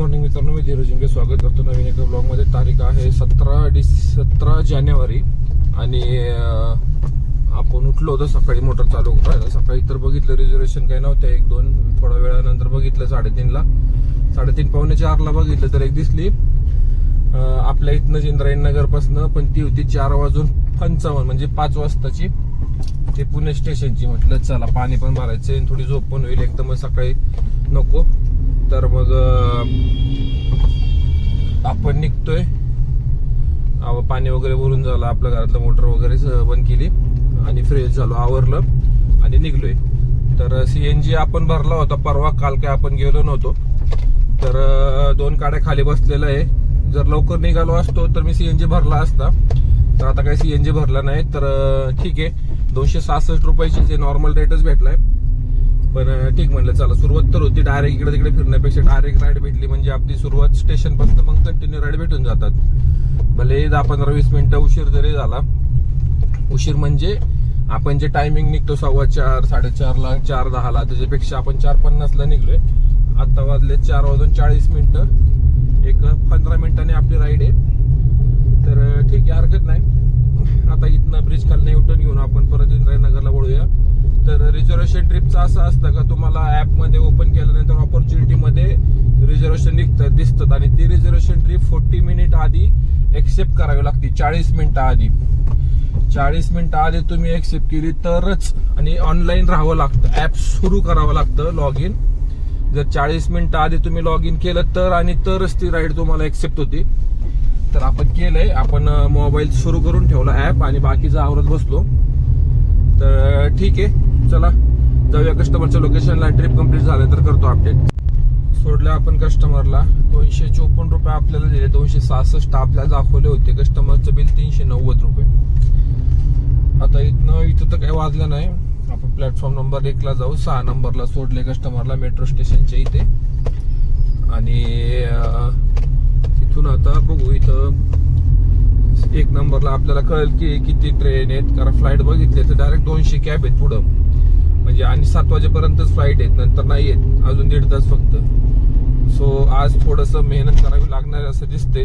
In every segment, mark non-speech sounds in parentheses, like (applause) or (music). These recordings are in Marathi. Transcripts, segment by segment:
मॉर्निंग मित्रांनो मी धीरज जिंके स्वागत करतो नवीन एका ब्लॉगमध्ये तारीख आहे सतरा डिस सतरा जानेवारी आणि आपण उठलो होतो सकाळी मोटर चालू करायला सकाळी तर बघितलं रिझर्वेशन काही नव्हतं. एक दोन थोड्या वेळानंतर बघितलं साडेतीनला. साडेतीन पावणे चारला बघितलं तर एक दिसली. आपल्या इथनं इंद्रायण नगरपासनं पण ती होती चार वाजून पंचावन्न म्हणजे पाच वाजताची. ते पुणे स्टेशनची म्हटलं चला पाणी पण भरायचं आणि थोडी झोप पण होईल. एकदम सकाळी नको. तर मग आपण निघतोय. पाणी वगैरे भरून झालं आपल्या घरातलं मोटर वगैरे बंद केली आणि फ्रेश झालो आवरलं आणि निघलोय. तर सीएनजी आपण भरला होता परवा काल काय आपण गेलो नव्हतो. तर दोन गाड्या खाली बसलेलं आहे. जर लवकर निघालो असतो तर मी सीएनजी भरला असता. तर आता काही सीएनजी भरला नाही तर ठीक आहे. दोनशे सहासष्ट रुपयाची जे नॉर्मल रेटच भेटलाय. पण ठीक म्हणलं चला सुरुवात तर होती. डायरेक्ट इकडे तिकडे फिरण्यापेक्षा डायरेक्ट राईड भेटली. म्हणजे आपली सुरुवात स्टेशनपासून मग कंटिन्यू राईड भेटून जातात. भले दहा पंधरा वीस मिनिटं उशीर जरी झाला. उशीर म्हणजे आपण जे टायमिंग निघतो सव्वा चार साडेचारला चार दहाला त्याच्यापेक्षा आपण चार पन्नासला निघलोय. आता वाजले चार वाजून चाळीस मिनिटं. एक पंधरा मिनिटांनी आपली राईड आहे. तर ठीक आहे हरकत नाही. आता इथनं ब्रिज खालनं उठून घेऊन आपण परत इंद्रायनगरला वळूया. तर रिझर्वेशन ट्रिपचं असं असतं का तुम्हाला ऍपमध्ये ओपन केल्यानंतर ऑपॉर्च्युनिटीमध्ये रिझर्वेशन निघतं दिसतात आणि ती रिझर्वेशन ट्रिप फोर्टी मिनिट आधी एक्सेप्ट करावी लागते चाळीस मिनिटं आधी. चाळीस मिनिटं आधी तुम्ही एक्सेप्ट केली तरच आणि ऑनलाईन राहावं लागतं. ऍप सुरू करावं लागतं लॉग इन जर चाळीस मिनिटं आधी तुम्ही लॉग इन केलं तर आणि तरच ती राईड तुम्हाला एक्सेप्ट होती. तर आपण केलंय. आपण मोबाईल सुरू करून ठेवला ऍप आणि बाकीचं आवरत बसलो. तर ठीक आहे. चला जाऊया कस्टमरच्या लोकेशनला ट्रिप कंप्लीट झाल्यानंतर करतो अपडेट सोडलं आपण कस्टमरला दोनशे चोपन्न रुपये आपल्याला दिले. दोनशे सहासष्ट आपल्याला दाखवले होते. कस्टमरचं बिल तीनशे नव्वद रुपये. आता इथनं इथं तर काही वाजलं नाही. आपण प्लॅटफॉर्म नंबर एकला जाऊ. सहा नंबरला सोडले कस्टमरला मेट्रो स्टेशनच्या इथे. आणि तिथून आता बघू इथं. एक नंबरला आपल्याला कळेल की किती ट्रेन आहेत. कारण फ्लाईट बघितले तर डायरेक्ट दोनशे कॅब आहेत पुढं. म्हणजे आणि सात वाजेपर्यंतच फ्लाईट आहेत नंतर नाही आहेत अजून दीड तास फक्त. सो आज थोडस मेहनत करावी लागणार असं दिसते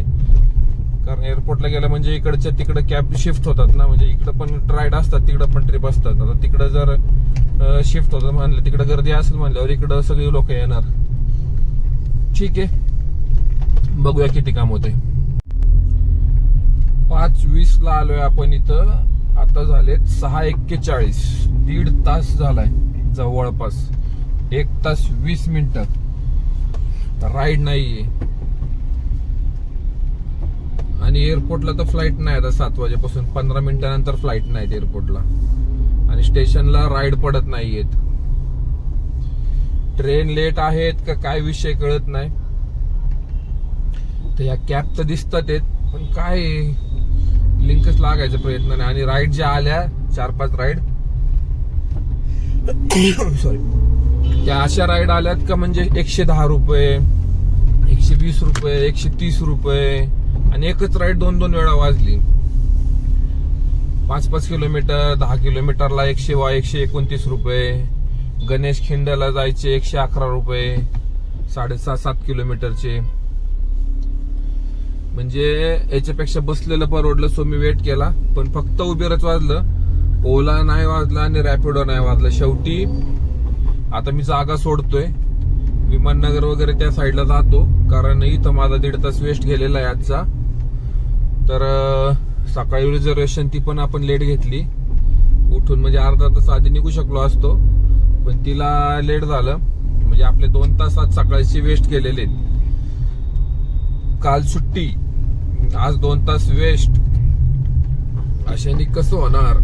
कारण एअरपोर्टला गेलं म्हणजे इकडच्या तिकडं कॅब शिफ्ट होतात ना म्हणजे इकडं पण राईड असतात तिकडं पण ट्रिप असतात. आता तिकडं जर शिफ्ट होतात म्हणलं तिकडं गर्दी असेल म्हणल्यावर इकडं सगळी लोक येणार. ठीक आहे. बघूया किती काम होते पाच वीस ला आलोय आपण इथं. आता झालेत सहा एक्केचाळीस. दीड तास झालाय जवळपास. एक तास वीस मिनिट. राईड नाहीये. आणि एअरपोर्टला तर फ्लाईट नाही आता सात वाजेपासून. पंधरा मिनिटानंतर फ्लाईट नाहीत एअरपोर्टला. आणि स्टेशनला राईड पडत नाहीयेत. ट्रेन लेट आहेत का काय विषय कळत नाही. तर या कॅब तर दिसतात पण काय? लिंकच लागायचा प्रयत्न नाही. आणि राईड ज्या आल्या चार पाच राईड सॉरी (coughs) त्या अशा राईड आल्यात का म्हणजे एकशे दहा रुपये एकशे वीस रुपये एकशे तीस रुपये आणि एकच राईड दोन दोन वेळा वाजली. पाच पाच किलोमीटर दहा किलोमीटरला एकशे वा एकशे एकोणतीस रुपये. गणेश खिंडाला जायचे एकशे अकरा रुपये. साडेसात सात किलोमीटरचे. म्हणजे याच्यापेक्षा बसलेलं परवडलं सो मी वेट केला. पण फक्त उबेरच वाजलं. ओला नाही वाजला आणि रॅपिडो नाही वाजला. शेवटी आता मी जागा सोडतोय. विमाननगर वगैरे त्या साईडला जातो. कारण इथं माझा दीड तास वेस्ट गेलेला आहे आजचा. तर सकाळी रिझर्वेशन ती पण आपण लेट घेतली. उठून म्हणजे अर्धा तास आधी निघू शकलो असतो. पण तिला लेट झालं. म्हणजे आपले दोन तास आज सकाळचे वेस्ट केलेले आहेत. काल सुट्टी. आज दोन तास वेस्ट. अशाने कसं होणार?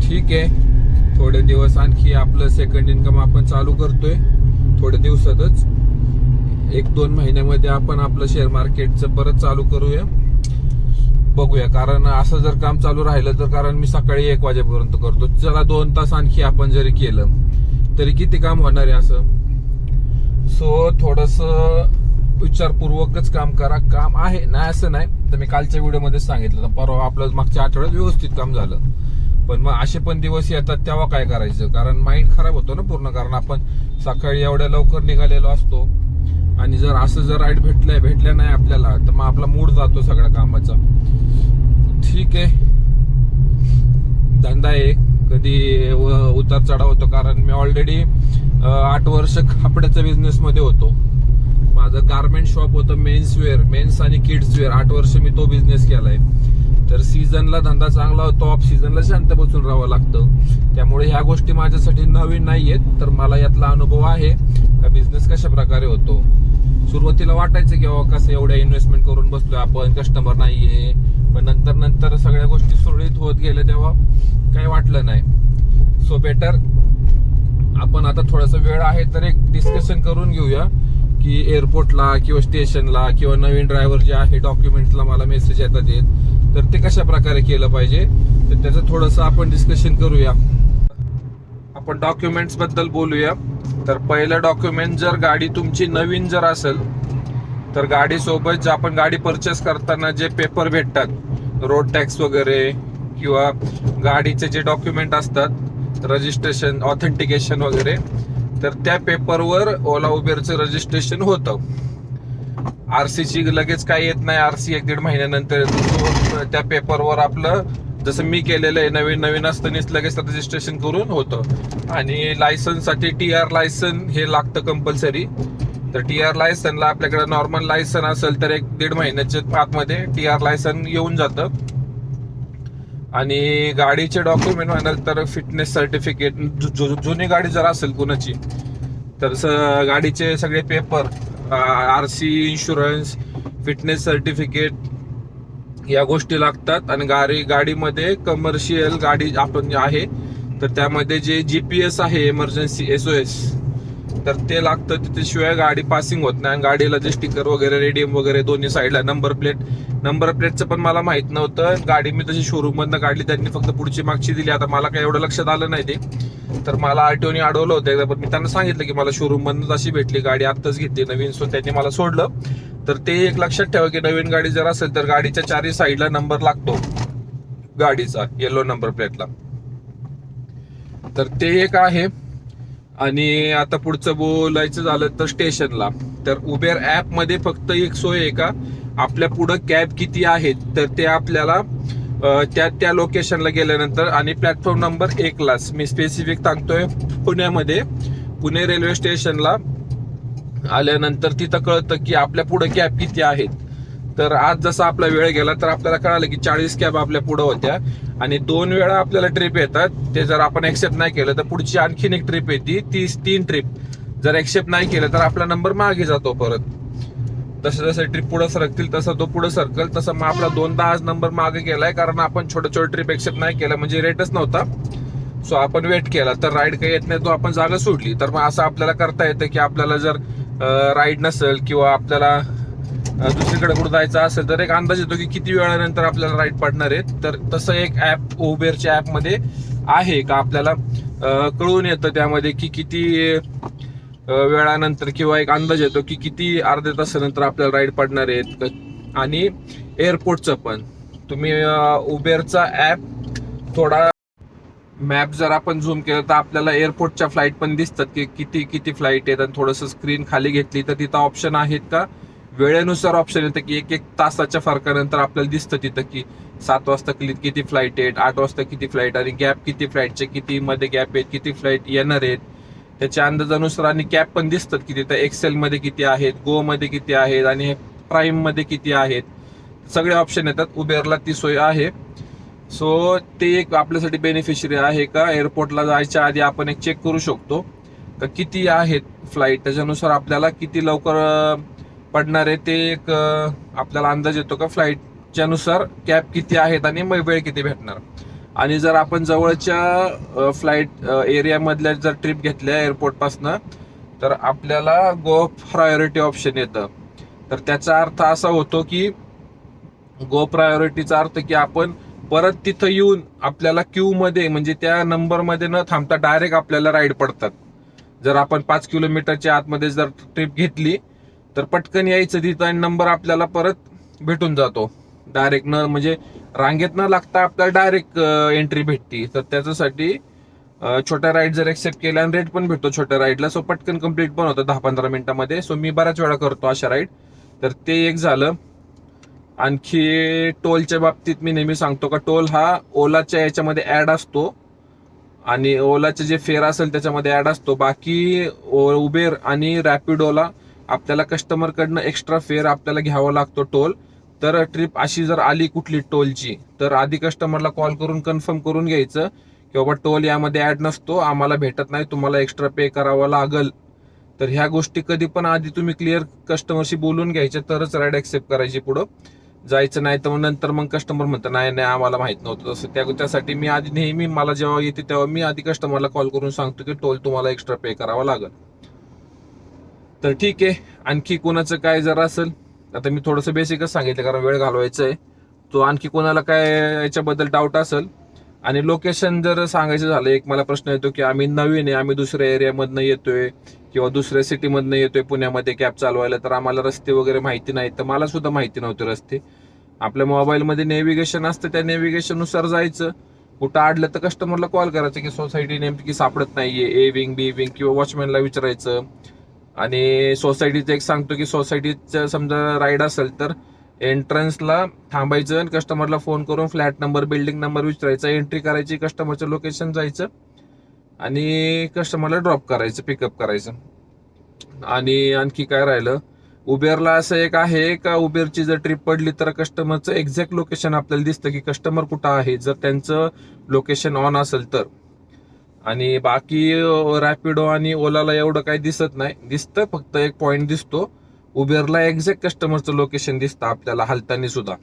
ठीक आहे. थोडे दिवस आणखी आपलं सेकंड इन्कम आपण चालू करतोय. थोड्या दिवसातच. एक दोन महिन्यामध्ये आपण आपलं शेअर मार्केटचं परत चालू करूया. बघूया. कारण असं जर काम चालू राहिलं तर कारण मी सकाळी एक वाजेपर्यंत करतो. चला दोन तास आणखी आपण जरी केलं तरी किती काम होणार आहे असं? सो थोडस विचारपूर्वकच काम करा. काम आहे. नाही असं नाही. तर मी कालच्या व्हिडिओमध्ये सांगितलं. तर परवा आपलं मागच्या आठवड्यात व्यवस्थित काम झालं. पण मग असे पण दिवस येतात तेव्हा काय करायचं? कारण माइंड खराब होतो ना पूर्ण. कारण आपण सकाळी एवढ्या लवकर निघालेलो असतो. आणि जर असं जर राईट भेटलंय भेटलं नाही आपल्याला तर मग आपला मूड जातो सगळ्या कामाचा. ठीक आहे. धंदा आहे. कधी व- उतार चढाव होतो. कारण मी ऑलरेडी आठ वर्ष कापडाच्या बिझनेसमध्ये होतो. माझं गारमेंट शॉप होतं मेन्स वेअर मेन्स आणि किड्स वेअर आठ वर्ष मी तो बिझनेस केलाय. तर सीझनला धंदा चांगला होतो ऑफ सीझनला शांत बसून राहावं लागतं. त्यामुळे ह्या गोष्टी माझ्यासाठी नवीन नाही आहेत तर मला यातला अनुभव आहे का बिझनेस कशा प्रकारे होतो. सुरुवातीला वाटायचं की बाबा कसं एवढ्या इन्व्हेस्टमेंट करून बसलोय आपण कस्टमर नाहीये. पण नंतर नंतर सगळ्या गोष्टी सुरळीत होत गेल्या तेव्हा काही वाटलं नाही. सो बेटर आपण आता थोडासा वेळ आहे तर एक डिस्कशन करून घेऊया. की एअरपोर्टला किंवा स्टेशनला किंवा नवीन ड्रायव्हर जे आहे डॉक्युमेंट्सला मला मेसेज येतात येत. तर ते कशा प्रकारे केलं पाहिजे? तर त्याचं थोडंसं आपण डिस्कशन करूया. आपण डॉक्युमेंट्सबद्दल बोलूया. तर पहिलं डॉक्युमेंट जर गाडी तुमची नवीन जर असेल तर गाडीसोबत जे आपण गाडी परचेस करताना जे पेपर भेटतात रोड टॅक्स वगैरे किंवा गाडीचे जे डॉक्युमेंट असतात रजिस्ट्रेशन ऑथेंटिकेशन वगैरे तर त्या पेपरवर ओला उबेरचं रजिस्ट्रेशन होतं. आरसीची लगेच काही येत नाही. आरसी एक दीड महिन्यानंतर येतो. त्या पेपरवर आपलं जसं मी केलेलं आहे नवीन नवीन असतानाच लगेच रजिस्ट्रेशन करून होतं. आणि लायसनसाठी टी आर लायसन हे लागतं कंपल्सरी तर टी आर लायसनला आपल्याकडे नॉर्मल लायसन असेल तर एक दीड महिन्याच्या आतमध्ये टी आर लायसन येऊन जातं. आणि गाडीचे डॉक्युमेंट म्हणाल तर फिटनेस सर्टिफिकेट जुनी गाडी जर असेल कुणाची तर स- गाडीचे सगळे paper R C insurance fitness certificate या गोष्टी लागतात. आणि गाडी गाडीमध्ये कमर्शियल गाडी आपण आहे तर त्यामध्ये जे जी पी एस आहे इमर्जन्सी एस तर ते लागतं त्याच्याशिवाय गाडी पासिंग होत नाही. आणि गाडीला जे स्टिकर वगैरे रेडियम वगैरे दोन्ही साईडला नंबर प्लेट नंबर प्लेटचं पण मला माहीत नव्हतं. गाडी मी तशी शोरूम मधनं काढली त्यांनी फक्त पुढची मागची दिली. आता मला काही एवढं लक्षात आलं नाही ते. तर मला आरटीओने अडवलं होतं एकदा पण मी त्यांना सांगितलं की मला शोरूम मधनं अशी भेटली. गाडी आत्ताच घेतली नवीन सो त्यांनी मला सोडलं. तर ते एक लक्षात ठेवा की नवीन गाडी जर असेल तर गाडीच्या चारही साईडला नंबर लागतो. गाडीचा येलो नंबर प्लेटला तर ते एक आहे. आणि आता पुढचं बोलायचं झालं तर स्टेशनला. तर उबेर ऍपमध्ये फक्त एक सोय आहे का? आपल्या पुढं कॅब किती आहेत? तर ते आपल्याला त्या त्या लोकेशनला गेल्यानंतर आणि प्लॅटफॉर्म नंबर एकलाच मी स्पेसिफिक सांगतोय पुण्यामध्ये. पुणे रेल्वे स्टेशनला आल्यानंतर तिथं कळतं की आपल्या पुढं कॅब किती आहेत. तर आज जसा आपला वेळ गेला तर आपल्याला कळालं की चाळीस कॅब आपल्या पुढं होत्या. आणि दोन वेळा आपल्याला ट्रिप येतात. ते जर आपण एक्सेप्ट नाही केलं तर पुढची आणखीन एक ट्रिप येते. ती तीन ट्रिप जर एक्सेप्ट नाही केलं तर आपला नंबर मागे जातो परत. जसं जसं ट्रिप पुढे सरकतील तसं तो पुढे सरकल. तसं मग आपला दोनदा आज नंबर मागे गेलाय कारण आपण छोटं छोटं ट्रिप एक्सेप्ट नाही केलं म्हणजे रेटच नव्हता. सो आपण वेट केला. तर राईड काही येत नाही तो आपण जागा सोडली. तर मग असं आपल्याला करता येतं की आपल्याला जर राईड नसेल किंवा आपल्याला दुसरीकडे कुठं जायचं असेल तर एक अंदाज येतो की किती वेळानंतर आपल्याला राईट पडणार आहेत तर तसं एक ऍप उबेरच्या ॲपमध्ये आहे का आपल्याला कळून येतं त्यामध्ये की किती वेळानंतर किंवा एक अंदाज येतो की किती अर्ध्या तासानंतर आपल्याला राईड पडणार आहेत. आणि एअरपोर्टचं पण. तुम्ही उबेरचा ऍप थोडा मॅप जर आपण झूम केलं तर आपल्याला एअरपोर्टच्या फ्लाईट पण दिसतात की किती किती फ्लाईट आहेत. आणि थोडंसं स्क्रीन खाली घेतली तर तिथं ऑप्शन आहेत का? वेळेनुसार ऑप्शन येतं की एक एक तासाच्या फरकानंतर आपल्याला दिसतं तिथं की सात वाजता किती किती फ्लाईट आहेत आठ वाजता किती फ्लाईट आणि गॅप किती फ्लाईटचे किती मध्ये गॅप आहेत किती फ्लाईट येणार आहेत. त्याच्या अंदाजानुसार आणि कॅप पण दिसतात की तिथं एक्सेल मध्ये किती आहेत गो मध्ये किती आहेत आणि प्राईममध्ये किती आहेत. सगळे ऑप्शन येतात. उबेरला ती सोय आहे. सो ते एक आपल्यासाठी बेनिफिशरी आहे का? एअरपोर्टला जायच्या आधी आपण एक चेक करू शकतो. का किती आहेत फ्लाईट त्याच्यानुसार आपल्याला किती लवकर पडणार आहे ते एक आपल्याला अंदाज येतो का फ्लाईटच्या नुसार कॅब किती आहेत आणि मग वेळ किती भेटणार. आणि जर आपण जवळच्या फ्लाईट एरियामधल्या जर ट्रिप घेतल्या एअरपोर्टपासनं तर आपल्याला गो प्रायोरिटी ऑप्शन येतं. तर त्याचा अर्थ असा होतो की गो प्रायोरिटीचा अर्थ की आपण परत तिथं येऊन आपल्याला क्यू मध्ये म्हणजे त्या नंबरमध्ये न थांबता डायरेक्ट आपल्याला राईड पडतात. जर आपण पाच किलोमीटरच्या आतमध्ये जर ट्रिप घेतली तर पटकन यायचं तिथं आणि नंबर आपल्याला परत भेटून जातो. डायरेक्ट न म्हणजे रांगेत न लागता आपल्याला डायरेक्ट एंट्री भेटती. तर त्याच्यासाठी छोट्या राईड जर एक्सेप्ट केल्या आणि रेट पण भेटतो छोट्या राईडला सो पटकन कंप्लीट पण होतं दहा पंधरा मिनिटामध्ये. सो मी बऱ्याच वेळा करतो अशा राईड तर ते एक झालं. आणखी टोलच्या बाबतीत मी नेहमी सांगतो का टोल हा ओलाच्या याच्यामध्ये ऍड असतो. आणि ओलाचे जे फेअर असेल त्याच्यामध्ये ऍड असतो. बाकी ओ- उबेर आणि रॅपिडोला आपल्याला कस्टमरकडनं एक्स्ट्रा फेअर आपल्याला घ्यावा लागतो टोल तर ट्रिप अशी जर आली कुठली टोलची तर आधी कस्टमरला कॉल करून कन्फर्म करून घ्यायचं की बाबा टोल यामध्ये ॲड नसतो आम्हाला भेटत नाही तुम्हाला एक्स्ट्रा पे करावं लागल. तर ह्या गोष्टी कधी पण आधी तुम्ही क्लिअर कस्टमरशी बोलून घ्यायच्या तरच राईड ॲक्सेप्ट करायची पुढं. जायचं नाही तर मग नंतर मग कस्टमर म्हणतं नाही नाही आम्हाला माहीत नव्हतं तसं. त्या त्यासाठी मी आधी नेहमी मला जेव्हा येते तेव्हा मी आधी कस्टमरला कॉल करून सांगतो की टोल तुम्हाला एक्स्ट्रा पे करावा लागेल. तर ठीक आहे. आणखी कोणाचं काय जर असेल आता मी थोडंसं बेसिकच सांगितलं कारण वेळ घालवायचा आहे तो आणखी कोणाला काय याच्याबद्दल डाऊट असेल? आणि लोकेशन जर सांगायचं झालं एक मला प्रश्न येतो की आम्ही नवीन आहे आम्ही दुसऱ्या एरियामधनं येतोय किंवा दुसऱ्या सिटीमधनं येतोय पुण्यामध्ये कॅब चालवायला तर आम्हाला रस्ते वगैरे माहिती नाही तर मला सुद्धा माहिती नव्हते रस्ते. आपल्या मोबाईलमध्ये नेव्हिगेशन असतं त्या नेव्हिगेशननुसार जायचं. कुठं अडलं तर कस्टमरला कॉल करायचं की सोसायटी नेमकी सापडत नाहीये. ए विंग बी विंग किंवा वॉचमॅनला विचारायचं. आणि सोसायटीचं एक सांगतो की सोसायटीचं समजा राईड असेल तर एंट्रन्सला थांबायचं आणि कस्टमरला फोन करून फ्लॅट नंबर बिल्डिंग नंबर विचारायचा एंट्री करायची कस्टमरचं लोकेशन जायचं आणि कस्टमरला ड्रॉप करायचं पिकअप करायचं. आणि आणखी काय राहिलं? उबेरला असं एक आहे का? उबेरची जर ट्रिप पडली तर कस्टमरचं एक्झॅक्ट लोकेशन आपल्याला दिसतं की कस्टमर कुठं आहे. जर त्यांचं लोकेशन ऑन असेल तर. आणि बाकी रॅपिडो आणि ओलाला एवढं काही दिसत नाही. दिसतं फक्त एक पॉईंट दिसतो. उबेरला एक्झॅक्ट कस्टमरचं लोकेशन दिसतं आपल्याला हलताना सुद्धा.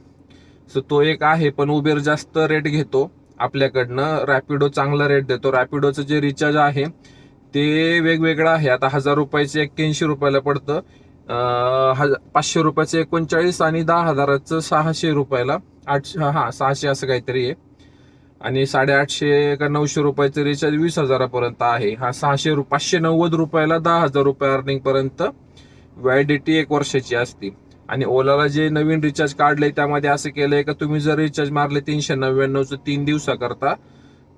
सो तो एक आहे पण उबेर जास्त रेट घेतो आपल्याकडनं. रॅपिडो चांगला रेट देतो. रॅपिडोचं जे रिचार्ज आहे ते वेगवेगळं आहे. आता हजार रुपयाचे एक्क्याऐंशी रुपयाला पडतं. हज- पाचशे रुपयाचं एकोणचाळीस आणि दहा हजाराचं सहाशे रुपयाला आठशे हा सहाशे असं काहीतरी आहे. आणि साडेआठशे का नऊशे रुपयाचं रिचार्ज वीस हजारापर्यंत आहे. हा सहाशे रु पाचशे नव्वद रुपयाला दहा हजार रुपये अर्निंग पर्यंत व्हॅलिडिटी एक वर्षाची असते. आणि ओलाला जे नवीन रिचार्ज काढलंय त्यामध्ये असं केलंय का तुम्ही जर रिचार्ज मारले तीनशे नव्याण्णवचं तीन दिवसाकरता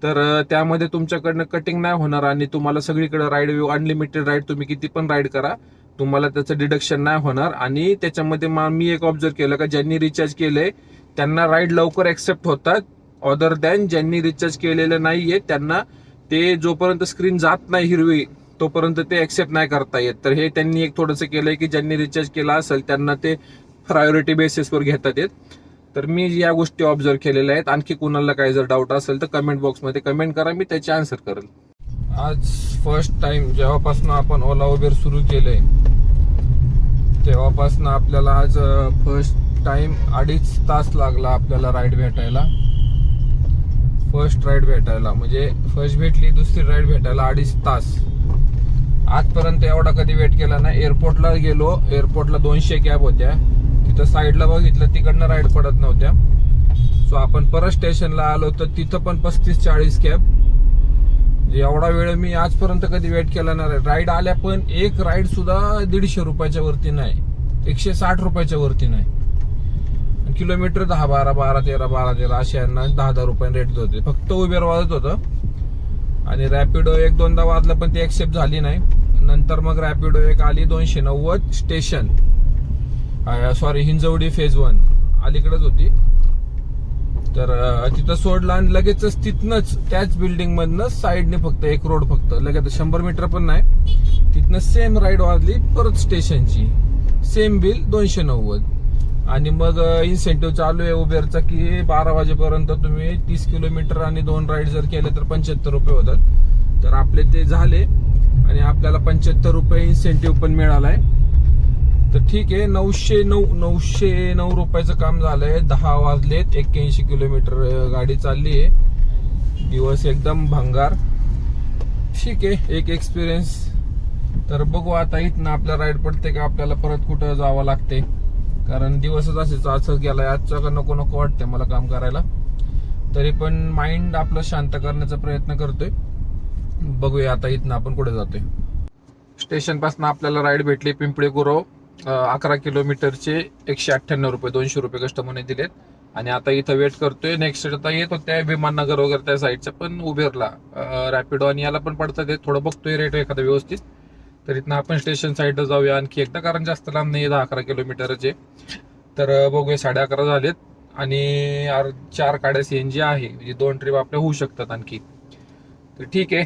तर त्यामध्ये तुमच्याकडनं कटिंग नाही होणार आणि तुम्हाला सगळीकडे राईड अनलिमिटेड राईड तुम्ही किती पण राईड करा तुम्हाला त्याचं डिडक्शन नाही होणार. आणि त्याच्यामध्ये मा- मी एक ऑब्झर्व केलं का ज्यांनी रिचार्ज केले त्यांना राईड लवकर एक्सेप्ट होतात. ऑदर दॅन ज्यांनी रिचार्ज केलेलं नाहीये त्यांना ते जोपर्यंत स्क्रीन जात नाही हिरवी तोपर्यंत ते ऍक्सेप्ट नाही करता येत. तर हे त्यांनी एक थोडंसं केलंय की ज्यांनी रिचार्ज केला असेल त्यांना ते प्रायोरिटी बेसिसवर घेतात येत. तर मी या गोष्टी ऑब्झर्व केलेल्या आहेत. आणखी कुणाला काही जर डाऊट असेल तर कमेंट बॉक्समध्ये कमेंट करा. मी त्याचे आन्सर करेल. आज फर्स्ट टाइम जेव्हापासून आपण ओला उबेर सुरू केलंय तेव्हापासून आपल्याला आज फर्स्ट टाइम अडीच तास लागला आपल्याला राईड भेटायला. फर्स्ट राईड भेटायला. म्हणजे फर्स्ट भेटली दुसरी राईड भेटायला अडीच तास. आजपर्यंत एवढा कधी वेट केला नाही. एअरपोर्टला गेलो. एअरपोर्टला दोनशे कॅब होत्या. तिथं साईडला बघितलं तिकडनं राईड पडत नव्हत्या. सो आपण परत स्टेशनला आलो तर तिथं पण पस्तीस चाळीस कॅब एवढा वेळ मी आजपर्यंत कधी वेट केला नाही. राईड आल्या पण एक राईड सुद्धा दीडशे रुपयाच्या वरती नाही. एकशे साठ रुपयाच्या वरती नाही. किलोमीटर दहा बारा बारा तेरा बारा तेरा असे यांना दहा दहा रुपये रेट होते फक्त उबेर वाजत होतं. आणि रॅपिडो एक दोनदा वाजलं पण ती एक्सेप्ट झाली नाही. नंतर मग रॅपिडो एक आली दोनशे नव्वद station sorry Hinjawadi phase one अलीकडेच होती. तर तिथं सोडलं आणि लगेचच तिथनंच त्याच बिल्डिंग मधनं साईडने फक्त एक रोड फक्त. लगेच शंभर मीटर पण नाही. तिथनं सेम राईड वाजली परत स्टेशनची सेम बिल दोनशे नव्वद. आणि मग इन्सेंटिव्ह चालू आहे उबेरचा की बारा वाजेपर्यंत तुम्ही तीस किलोमीटर आणि दोन राईड जर केले तर पंच्याहत्तर रुपये होतात. तर आपले ते झाले आणि आपल्याला पंच्याहत्तर रुपये इन्सेंटिव्ह पण मिळालाय. तर ठीक आहे नऊशे नऊ नऊशे नऊ रुपयाचं काम झालंय. दहा वाजलेत एक्क्याऐंशी किलोमीटर गाडी चालली आहे. दिवस एकदम भंगार. ठीक आहे एक एक्सपिरियन्स तर बघू आता इथनं आपल्या राईड पडते का आपल्याला परत कुठं जावं लागते. कारण दिवसच असेच असंच गेलाय आजचा नको नको वाटतंय मला काम करायला. तरी पण माइंड आपलं शांत करण्याचा प्रयत्न करतोय. बघूया आता इथनं आपण कुठे जातोय. स्टेशनपासून आपल्याला राईड भेटली पिंपळे गुरव अकरा किलोमीटरचे एकशे अठ्ठ्याण्णव रुपये दोनशे रुपये कस्टमरने दिलेत. आणि आता इथं वेट करतोय. नेक्स्ट आता येत होत्या विमाननगर वगैरे त्या साईडच्या पण उबेरला रॅपिडो आणि याला पण पडतं ते. थोडं बघतोय रेट एखादा व्यवस्थित. तर इथनं आपण स्टेशन साईडला जाऊया. आणखी एकदा कारण जास्त लांब नाही दहा अकरा किलोमीटरचे तर बघूया साडे अकरा झालेत. आणि आर- चार एन जी आहे. म्हणजे दोन ट्रिप आपल्या होऊ शकतात आणखी. तर ठीक आहे.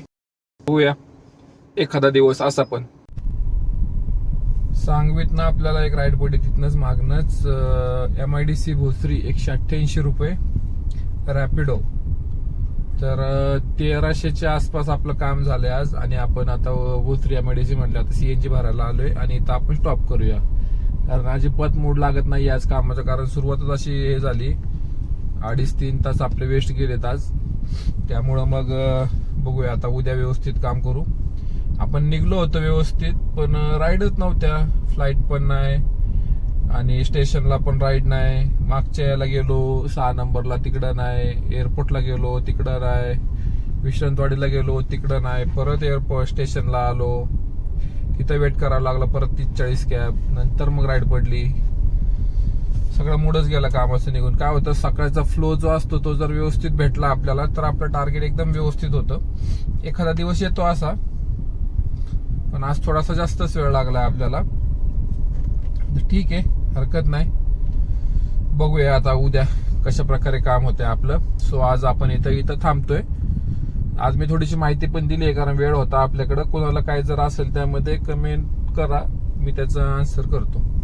बघूया. एखादा दिवस असा पण. सांगवीतनं आपल्याला एक राईड पडली तिथनंच मागणंच M I D C Bhosari एकशे अठ्ठ्याऐंशी रुपये. रॅपिडो तर तेराशेच्या आसपास आपलं काम झालंय आज आणि आपण आता भोसरी एम सी म्हटलं आता सीएनजी भरायला आलोय आणि इथं आपण स्टॉप करूया. कारण अजिबात मूड लागत नाही आज कामाचं कारण सुरुवातच अशी हे झाली. अडीच तीन तास आपले वेस्ट गेलेत आज. त्यामुळं मग बघूया आता उद्या व्यवस्थित काम करू. आपण निघलो होतो व्यवस्थित पण राईडच नव्हत्या. फ्लाईट पण नाही. आणि स्टेशनला पण राईड नाही. मागच्या याला गेलो सहा नंबरला तिकडं नाही. एअरपोर्टला गेलो तिकडं नाही. विश्रांतवाडीला गेलो तिकडं नाही. परत एअरपोर्ट स्टेशनला आलो. तिथं वेट करावं लागलं परत तीस चाळीस कॅब नंतर मग राईड पडली. सगळा मूडच गेला कामाचं निघून. काय होतं सकाळचा फ्लो जो असतो तो जर व्यवस्थित भेटला आपल्याला तर आपलं टार्गेट एकदम व्यवस्थित होतं. एखादा दिवस येतो असा. पण आज थोडासा जास्तच वेळ लागला आपल्याला. ठीक आहे. हरकत नाही. बघूया आता उद्या कशा प्रकारे काम होते आपलं. सो आज आपण इथं इथं थांबतोय. आज मी थोडीशी माहिती पण दिली आहे कारण वेळ होता आपल्याकडं. कोणाला काय जर असेल त्यामध्ये कमेंट करा. मी त्याचा आन्सर करतो.